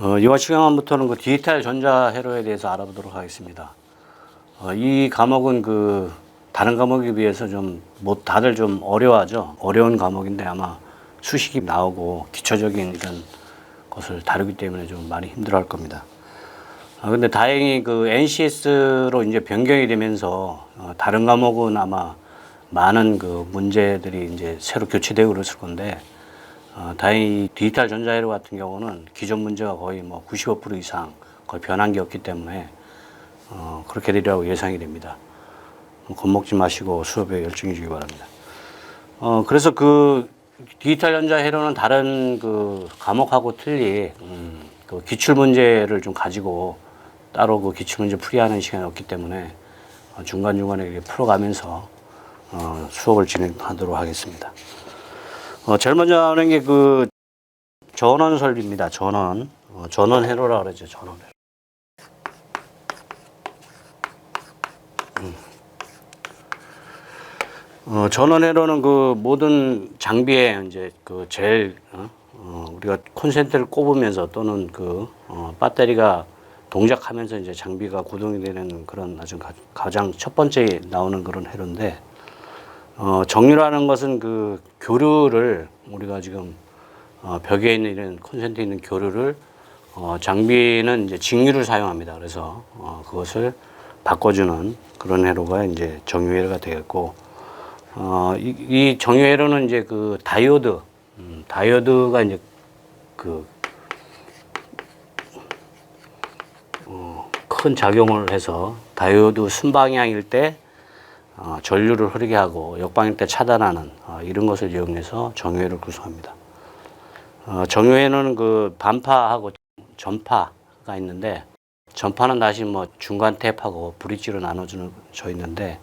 어, 이번 시간부터는 그 디지털 전자 회로에 대해서 알아보도록 하겠습니다. 어, 이 과목은 그 다른 과목에 비해서 좀 뭐 다들 좀 어려워하죠. 어려운 과목인데 아마 수식이 나오고 기초적인 이런 것을 다루기 때문에 좀 많이 힘들어할 겁니다. 아, 근데 다행히 그 NCS로 이제 변경이 되면서 어, 다른 과목은 아마 많은 그 문제들이 이제 새로 교체되고 그랬을 건데 어, 다행히 디지털 전자회로 같은 경우는 기존 문제가 거의 뭐 95% 이상 거의 변한 게 없기 때문에 어, 그렇게 되리라고 예상이 됩니다. 겁먹지 마시고 수업에 열중해 주기 바랍니다. 어, 그래서 그 디지털 전자회로는 다른 그 과목하고 틀리 음, 그 기출 문제를 좀 가지고 따로 그 기출 문제 풀이하는 시간이 없기 때문에 어, 중간중간에 풀어가면서 어, 수업을 진행하도록 하겠습니다. 어, 제일 먼저 하는 게 그 전원 설비입니다. 전원. 어, 전원 회로라 그러죠. 전원 회로. 음. 어, 전원 회로는 그 모든 장비에 이제 그 제일 어, 어, 우리가 콘센트를 꼽으면서 또는 그 어, 배터리가 동작하면서 이제 장비가 구동이 되는 그런 아주 가, 가장 첫 번째 나오는 그런 회로인데 어, 정유라는 것은 그 교류를 우리가 지금 어, 벽에 있는 이런 콘센트에 있는 교류를 어, 장비는 이제 직류를 사용합니다. 그래서 어, 그것을 바꿔주는 그런 회로가 이제 정유회로가 되겠고 어, 이, 이 정유회로는 이제 그 다이오드 음, 다이오드가 이제 그 어, 큰 작용을 해서 다이오드 순방향일 때 어, 전류를 흐르게 하고 역방향 때 차단하는 어, 이런 것을 이용해서 정유회를 구성합니다. 어, 정유회는 그 반파하고 전파가 있는데 전파는 다시 뭐 중간 탭하고 브릿지로 나눠주는 져 있는데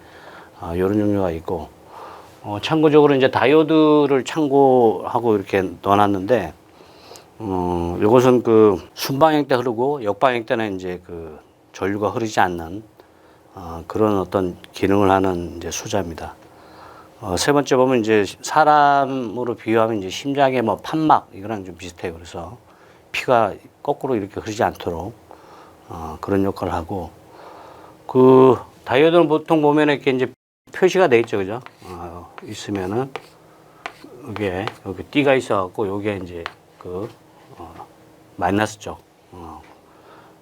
어, 이런 종류가 있고 어, 참고적으로 이제 다이오드를 참고하고 이렇게 넣어놨는데 어, 이것은 그 순방향 때 흐르고 역방향 때는 이제 그 전류가 흐르지 않는 어, 그런 어떤 기능을 하는 이제 수자입니다. 어, 세 번째 보면 이제 사람으로 비유하면 이제 심장의 뭐 판막 이거랑 좀 비슷해요. 그래서 피가 거꾸로 이렇게 흐르지 않도록 어, 그런 역할을 하고 그 다이오드는 보통 보면 이렇게 이제 표시가 돼 있죠, 그죠? 어, 있으면은 이게 여기 띠가 있어갖고 요게 이제 그 어, 마이너스 쪽 어,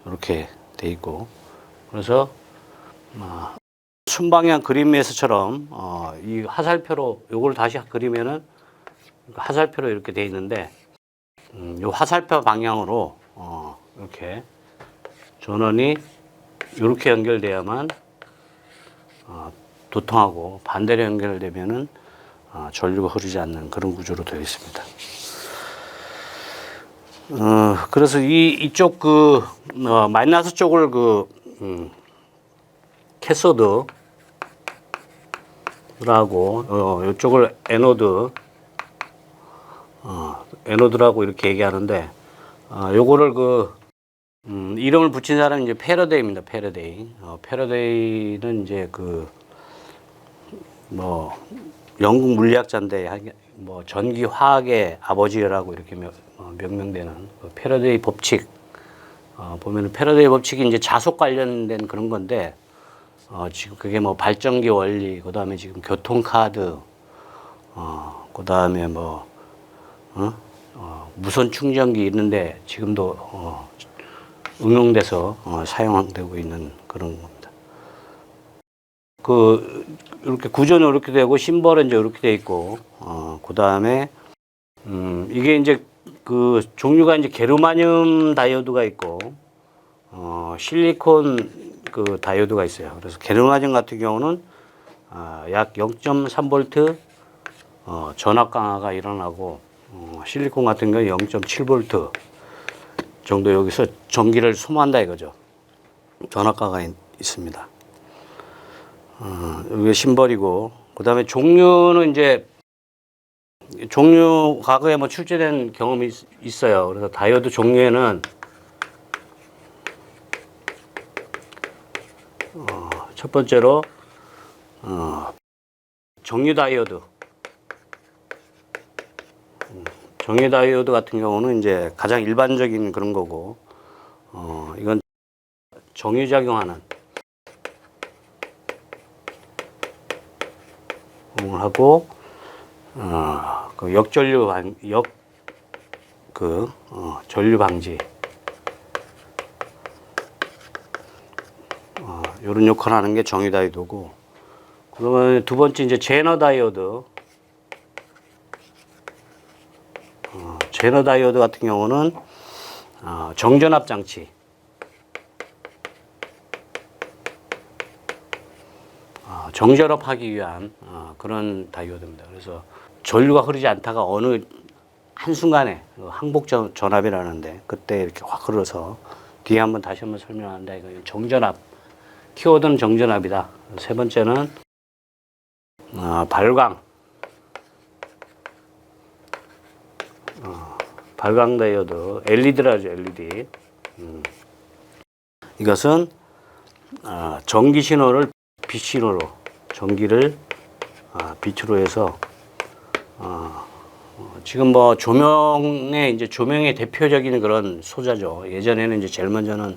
이렇게 돼 있고 그래서 어, 순방향 그림에서처럼 어, 이 화살표로 요걸 다시 그리면은 화살표로 이렇게 돼 있는데 음, 요 화살표 방향으로 어, 이렇게 전원이 이렇게 연결돼야만 어, 도통하고 반대로 연결되면은 어, 전류가 흐르지 않는 그런 구조로 되어 있습니다. 어, 그래서 이 이쪽 그 어, 마이너스 쪽을 그 음, 캐소드라고 어, 이쪽을 에노드 어, 에노드라고 이렇게 얘기하는데 어, 요거를 그 음, 이름을 붙인 사람이 이제 패러데이입니다. 패러데이. 어, 패러데이는 이제 그 뭐 영국 물리학자인데 하- 뭐 전기 화학의 아버지라고 이렇게 명, 어, 명명되는 그 패러데이 법칙. 어, 보면은 패러데이 법칙이 이제 자속 관련된 그런 건데 어, 지금 그게 뭐 발전기 원리, 그 다음에 지금 교통카드, 어, 그 다음에 뭐, 어? 어, 무선 충전기 있는데 지금도 어, 응용돼서 어, 사용되고 있는 그런 겁니다. 그, 이렇게 구조는 이렇게 되고, 심벌은 이제 이렇게 돼 있고, 어, 그 다음에, 음, 이게 이제 그 종류가 이제 게르마늄 다이오드가 있고, 어, 실리콘 그 다이오드가 있어요. 그래서 게르마늄 같은 경우는 아, 약 0.3V 어, 전압 강화가 일어나고 어, 실리콘 같은 경우 0.7V 정도 여기서 전기를 소모한다 이거죠. 전압가가 있, 있습니다. 어, 이게 심벌이고 그다음에 종류는 이제 종류 과거에 뭐 출제된 경험이 있, 있어요. 그래서 다이오드 종류에는 첫 번째로 어, 정유 다이오드 음, 정유 다이오드 같은 경우는 이제 가장 일반적인 그런 거고, 어, 이건 정유 작용하는 을 하고, 어, 그 역전류 방, 역, 그, 어, 전류 방지. 어, 요런 역할을 하는 게 정유 다이오드고, 그러면 두 번째 이제 제너 다이오드. 어, 제너 다이오드 같은 경우는 어, 정전압 장치. 어, 정전압하기 위한 어, 그런 다이오드입니다. 그래서 전류가 흐르지 않다가 어느 한 순간에 그 항복 전- 전압이라는데 그때 이렇게 확 흘러서 뒤에 한번 다시 한번 설명하는데 이거 정전압 키워드는 정전압이다. 세 번째는 어, 발광 어, 발광 다이오드 LED라죠 LED 음. 이것은 어, 전기 신호를 빛 신호로 전기를 아, 빛으로 해서 어, 어, 지금 뭐 조명의 이제 조명의 대표적인 그런 소자죠. 예전에는 이제 제일 먼저는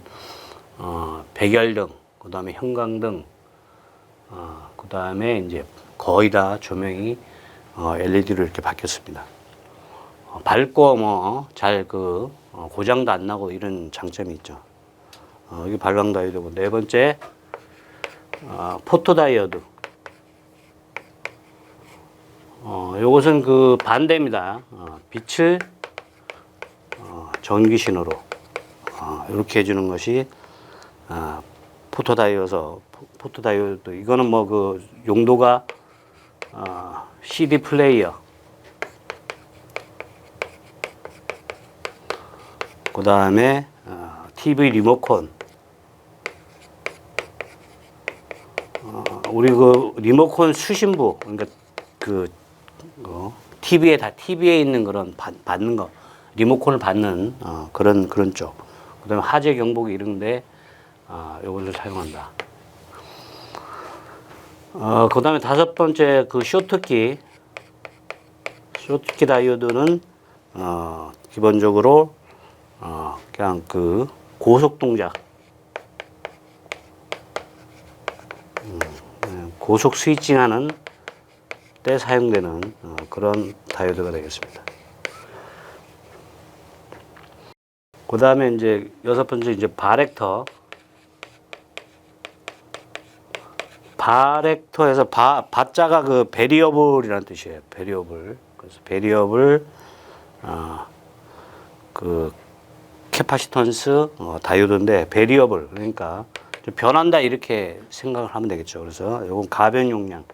어, 백열등, 그 다음에 형광등, 어, 그 다음에 이제 거의 다 조명이 어, LED로 이렇게 바뀌었습니다. 어, 밝고 뭐 잘그 고장도 안 나고 이런 장점이 있죠. 어, 이게 발광 다이오드고 네 번째 어, 포토 다이오드. 어, 요것은 그 반대입니다. 어, 빛을 어, 전기 신호로 어, 이렇게 해주는 것이 아, 포토 다이오서 포토 다이오드 이거는 뭐 그 용도가 어, CD 플레이어. 그 다음에 어, TV 리모컨. 어, 우리 그 리모컨 수신부 그러니까 그 어, TV에 다 TV에 있는 그런 받, 받는 거 리모컨을 받는 어, 그런 그런 쪽. 그 다음에 화재 경보기 이런데 아, 요거를 사용한다. 어, 그 다음에 다섯 번째 그 쇼트키 쇼트키 다이오드는 어, 기본적으로 어, 그냥 그 고속 동작 음, 네, 고속 스위칭하는 때 사용되는 어, 그런 다이오드가 되겠습니다. 그 다음에 이제 여섯 번째 이제 바렉터. 바렉터에서 바, 바자가 그 베리어블이라는 뜻이에요. 베리어블. 그래서 베리어블, 어, 그 캐파시턴스 어, 다이오드인데 베리어블 그러니까 좀 변한다 이렇게 생각을 하면 되겠죠. 그래서 이건 가변 용량.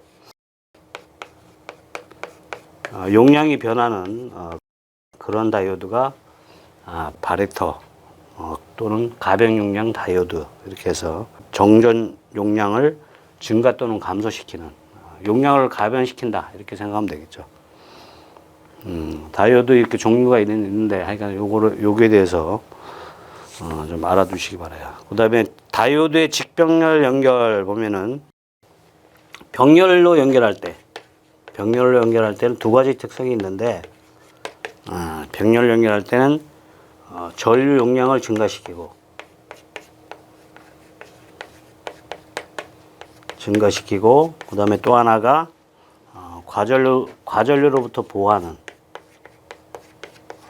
어, 용량이 변하는 어, 그런 다이오드가 아, 바렉터 어, 또는 가변 용량 다이오드 이렇게 해서 정전 용량을 증가 또는 감소시키는 어, 용량을 가변시킨다 이렇게 생각하면 되겠죠. 음, 다이오드 이렇게 종류가 있는, 있는데 하여간 요거를 요거에 대해서 어, 좀 알아두시기 바라요. 그다음에 다이오드의 직병렬 연결 보면은 병렬로 연결할 때 병렬로 연결할 때는 두 가지 특성이 있는데 아, 병렬 연결할 때는 어, 전류 용량을 증가시키고 증가시키고 그 다음에 또 하나가 어, 과전류 과전류로부터 보호하는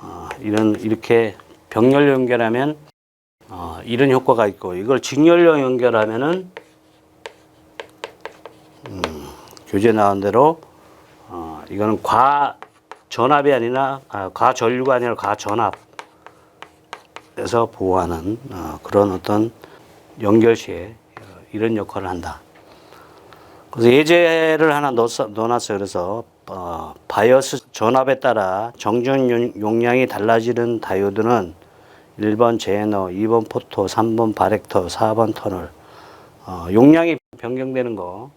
어, 이런 이렇게 병렬 연결하면 어, 이런 효과가 있고 이걸 직렬로 연결하면은 음, 교재 나온 대로 어, 이거는 과 전압이 아니라 아, 과전류가 아니라 과전압에서 보호하는 어, 그런 어떤 연결 시에 어, 이런 역할을 한다. 그래서 예제를 하나 넣어놨어요. 그래서 어, 바이어스 전압에 따라 정전 용- 용량이 달라지는 다이오드는 1번 제너, 2번 포토, 3번 바렉터, 4번 터널. 어, 용량이 변경되는 거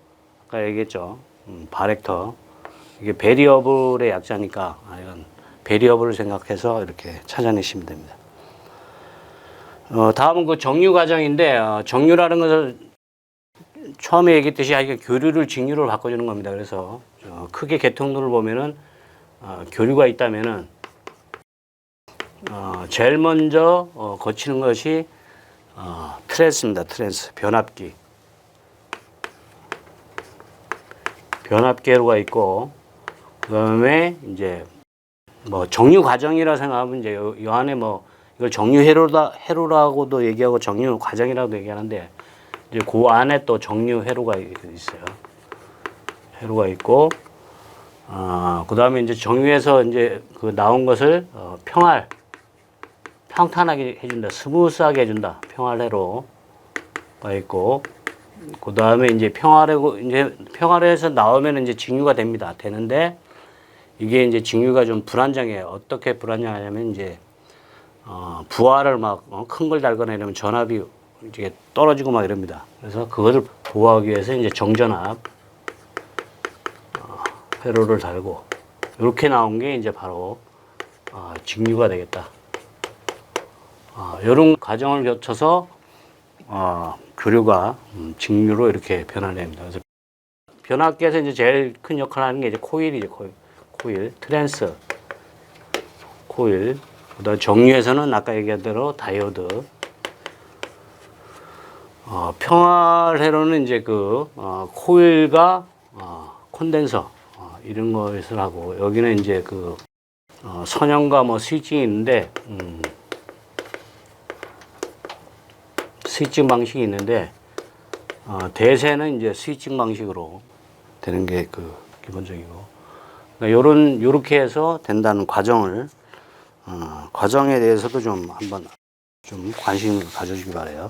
아까 얘기했죠. 음, 바렉터. 이게 베리어블의 약자니까 아, 이건 베리어블을 생각해서 이렇게 찾아내시면 됩니다. 어, 다음은 그 정류 과정인데 어, 정류라는 것을 처음에 얘기했듯이 아, 이게 교류를 직류로 바꿔주는 겁니다. 그래서 어, 크게 계통들을 보면은 어, 교류가 있다면은 어, 제일 먼저 어, 거치는 것이 어, 트랜스입니다. 트랜스 변압기. 변압계로가 있고 그다음에 이제 뭐 정류 과정이라 생각하면 이제 요, 요 안에 뭐 이걸 정류 회로다 회로라고도 얘기하고 정류 과정이라고도 얘기하는데 이제 그 안에 또 정류 회로가 있어요. 회로가 있고 아 그다음에 이제 정유에서 이제 그 나온 것을 어, 평활 평탄하게 해준다 스무스하게 해준다 평활회로가 있고 그 다음에 이제 평활회고 이제 평활회에서 나오면 이제 직류가 됩니다 되는데 이게 이제 직류가 좀 불안정해요 어떻게 불안정하냐면 이제 어, 부하를 막 큰 걸 달거나 이러면 전압이 이게 떨어지고 막 이럽니다 그래서 그것을 보호하기 위해서 이제 정전압 회로를 달고 이렇게 나온 게 이제 바로 아, 직류가 되겠다. 아, 이런 과정을 거쳐서 아, 교류가 음, 직류로 이렇게 변화됩니다. 변압기에서 이제 제일 큰 역할을 하는 게 이제 코일이죠. 코일, 코일, 트랜스, 코일. 그다음 정류에서는 아까 얘기한 대로 다이오드. 어, 평활회로는 이제 그 어, 코일과 어, 콘덴서 어, 이런 것을 하고 여기는 이제 그 어, 선형과 뭐 스위칭이 있는데 음, 스위칭 방식이 있는데 어, 대세는 이제 스위칭 방식으로 되는 게 그 기본적이고 그러니까 요런 요렇게 해서 된다는 과정을 어, 과정에 대해서도 좀 한번 좀 관심을 가져주기 바래요.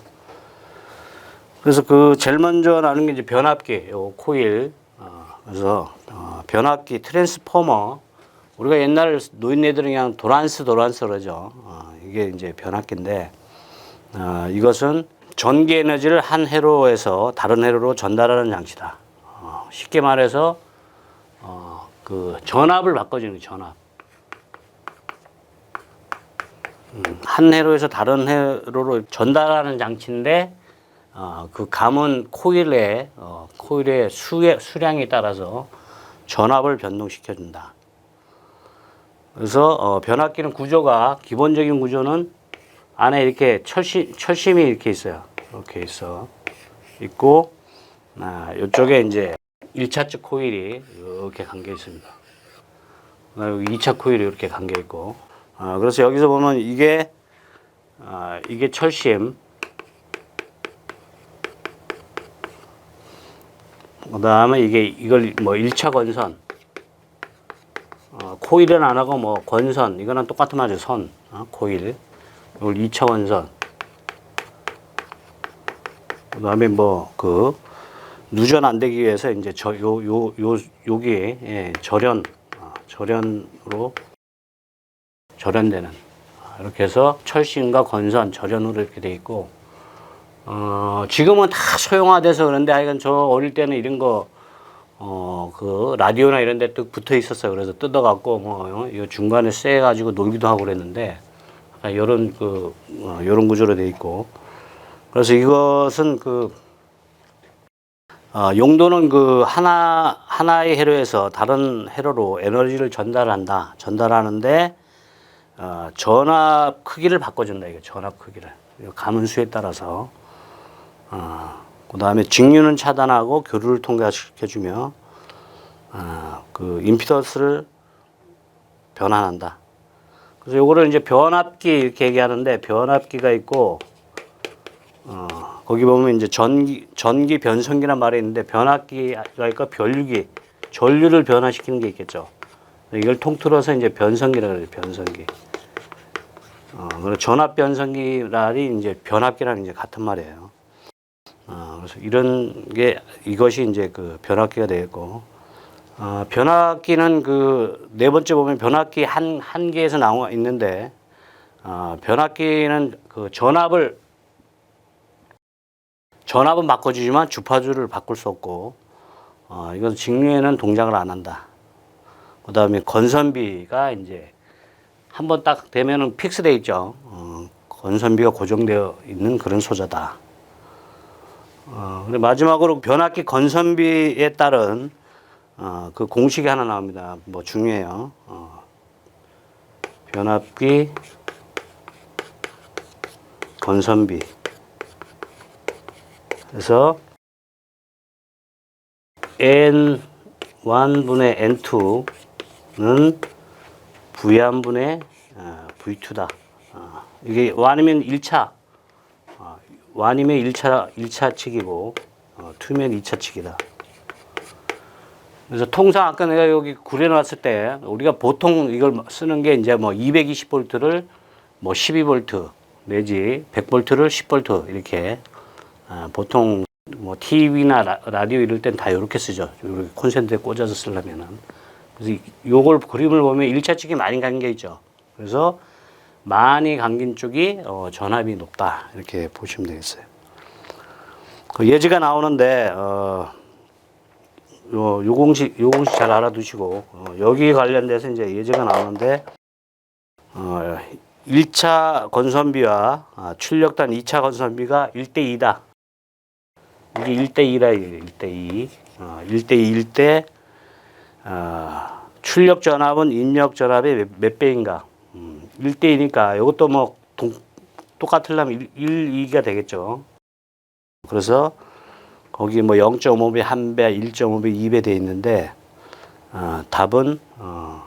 그래서 그 제일 먼저 나는 게 이제 변압기, 요 코일. 어, 그래서 어, 변압기 트랜스포머. 우리가 옛날 노인네들은 그냥 도란스 도란스 그러죠. 어, 이게 이제 변압기인데 어, 이것은 전기 에너지를 한 회로에서 다른 회로로 전달하는 장치다. 어, 쉽게 말해서 어, 그 전압을 바꿔주는 전압. 음, 한 회로에서 다른 회로로 전달하는 장치인데 어, 그 감은 코일의 어, 코일의 수의 수량에 따라서 전압을 변동시켜 준다. 그래서 어, 변압기는 구조가 기본적인 구조는 안에 이렇게 철심 철심이 이렇게 있어요. 이렇게 있어 있고 아, 이쪽에 이제 1차측 코일이 이렇게 감겨 있습니다. 그다음에 2차 코일이 이렇게 감겨 있고 아, 그래서 여기서 보면 이게 아, 이게 철심 그 다음에 이게 이걸 뭐 1차 건선 어, 코일은 안 하고 뭐 건선 이거는 똑같은 말이죠 선 어, 코일. 이걸 2차 건선. 그 다음에 뭐 그 누전 안 되기 위해서 이제 저 요 요 요 요 기에 예, 절연 어, 절연으로 절연되는 아, 이렇게 해서 철심과 건선 절연으로 이렇게 돼 있고 어, 지금은 다 소형화돼서 그런데 하여간 저 어릴 때는 이런 거, 어, 그, 라디오나 이런 데 또 붙어 있었어요. 그래서 뜯어갖고, 뭐, 어, 이 중간에 쎄가지고 놀기도 하고 그랬는데, 아, 요런 그, 어, 요런 구조로 돼 있고. 그래서 이것은 그, 어, 용도는 그 하나, 하나의 회로에서 다른 회로로 에너지를 전달한다. 전달하는데, 어, 전압 크기를 바꿔준다. 이게 전압 크기를. 이거 가문수에 따라서. 어, 그 다음에 직류는 차단하고 교류를 통과시켜주며 어, 그 임피던스를 변환한다. 그래서 요거를 이제 변압기 이렇게 얘기하는데 변압기가 있고 어, 거기 보면 이제 전기 전기 변성기란 말이 있는데 변압기가 있고 변류기 전류를 변화시키는 게 있겠죠. 이걸 통틀어서 이제 변성기라 그래요. 변성기. 어, 그리고 전압 변성기랄이 이제 변압기랑 이제 같은 말이에요. 어, 그래서 이런 게 이것이 이제 그 변압기가 되겠고 어, 변압기는 그 네 번째 보면 변압기 한 한 개에서 나와 있는데 어, 변압기는 그 전압을 전압은 바꿔주지만 주파수를 바꿀 수 없고 어, 이건 직류에는 동작을 안 한다. 그 다음에 건선비가 이제 한 번 딱 되면은 픽스돼 있죠. 어, 건선비가 고정되어 있는 그런 소자다. 어, 근데 마지막으로 변압기 건선비에 따른 어, 그 공식이 하나 나옵니다. 뭐 중요해요. 어, 변압기 건선비. 그래서 n1분의 n2는 v1분의 v2다. 어, 이게 완이면 1차, 어, 완이면 1차, 1차 측이고, 어, 2면 2차 측이다. 그래서 통상 아까 내가 여기 구려놨을 때 우리가 보통 이걸 쓰는 게 이제 뭐 220볼트를 뭐 12볼트 내지 100볼트를 10볼트 이렇게 아, 보통 뭐 TV나 라, 디오 이럴 땐 다 이렇게 쓰죠. 이렇게 콘센트에 꽂아서 쓰려면은. 그래서 이- 요걸 그림을 보면 일차 측이 많이 감겨 있죠. 그래서 많이 감긴 쪽이 어, 전압이 높다. 이렇게 보시면 되겠어요. 그 예지가 나오는데 어, 요, 요 공식, 요 공식 잘 알아두시고, 어, 여기 관련돼서 이제 예제가 나오는데, 어, 1차 건선비와 아, 출력단 2차 건선비가 1대 2다. 이게 1대 2라, 1대 2. 어, 1대 2일 때, 어, 출력 전압은 입력 전압의 몇, 몇 배인가. 음, 1대2니까 이것도 뭐 동, 똑같으려면 1, 2가 되겠죠. 그래서 거기 뭐 0.5배, 1배, 1.5배, 2배 돼 있는데 어, 답은 어,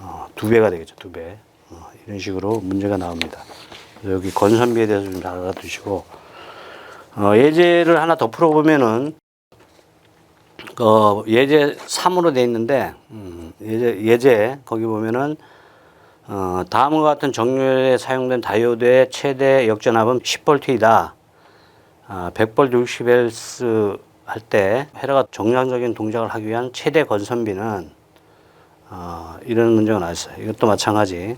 어, 두 배가 되겠죠. 두 배. 어, 이런 식으로 문제가 나옵니다. 여기 건선비에 대해서 좀잘 알아두시고 어, 예제를 하나 더 풀어보면은 어, 예제 3으로 돼 있는데 음, 예제, 예제 거기 보면은 어, 다음과 같은 정렬에 사용된 다이오드의 최대 역전압은 10볼트이다. 아, 100볼트 60Hz 할 때 헤라가 정량적인 동작을 하기 위한 최대 건선비는 어, 이런 문제가 나왔어요. 이것도 마찬가지.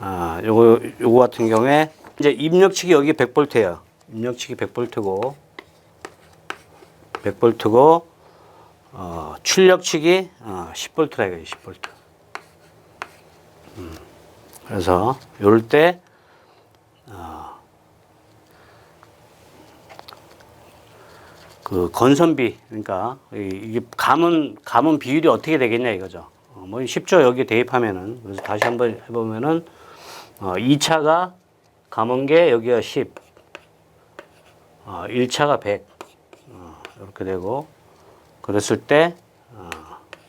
아, 요거 요거 같은 경우에 이제 입력치기 여기 100볼트예요. 입력치기 100볼트고 100볼트고 어, 출력치기 어, 10볼트라 이거예요. 10볼트. 음, 그래서 요럴 때그 건선비 그러니까 이- 이게 감은 감은 비율이 어떻게 되겠냐 이거죠. 어, 뭐 쉽죠 여기 대입하면은 그래서 다시 한번 해보면은 어, 2차가 감은 게 여기가 10, 어, 1차가 100 어, 이렇게 되고 그랬을 때 어,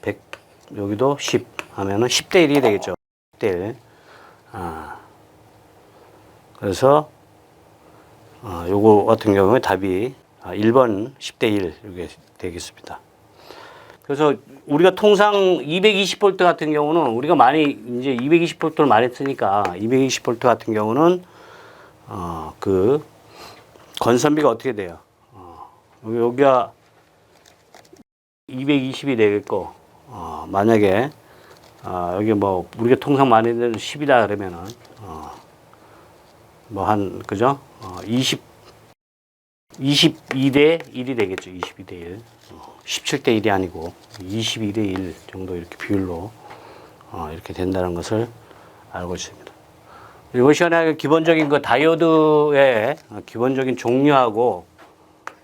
100 여기도 10 하면은 10대 1이 되겠죠. 10대 1. 아, 그래서 어, 요거 같은 경우에 답이 아, 1번 10대 1 이게 되겠습니다. 그래서 우리가 통상 220V 같은 경우는 우리가 많이 이제 220V를 많이 쓰니까 220V 같은 경우는 어, 그 건선비가 어떻게 돼요? 어, 여기 여기가 220이 되겠고 어, 만약에 어, 여기 뭐 우리가 통상 많이 쓰는 10이다 그러면은 어, 뭐 한 그죠? 어, 20 22대 1이 되겠죠. 22대 1. 어, 17대 1이 아니고 22대 1 정도 이렇게 비율로 어, 이렇게 된다는 것을 알고 있습니다. 이번 시간에 기본적인 그 다이오드의 어, 기본적인 종류하고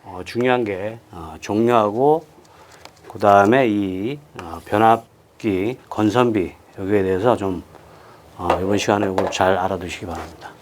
어, 중요한 게 어, 종류하고 그 다음에 이 어, 변압기 건선비 여기에 대해서 좀 어, 이번 시간에 이걸 잘 알아두시기 바랍니다.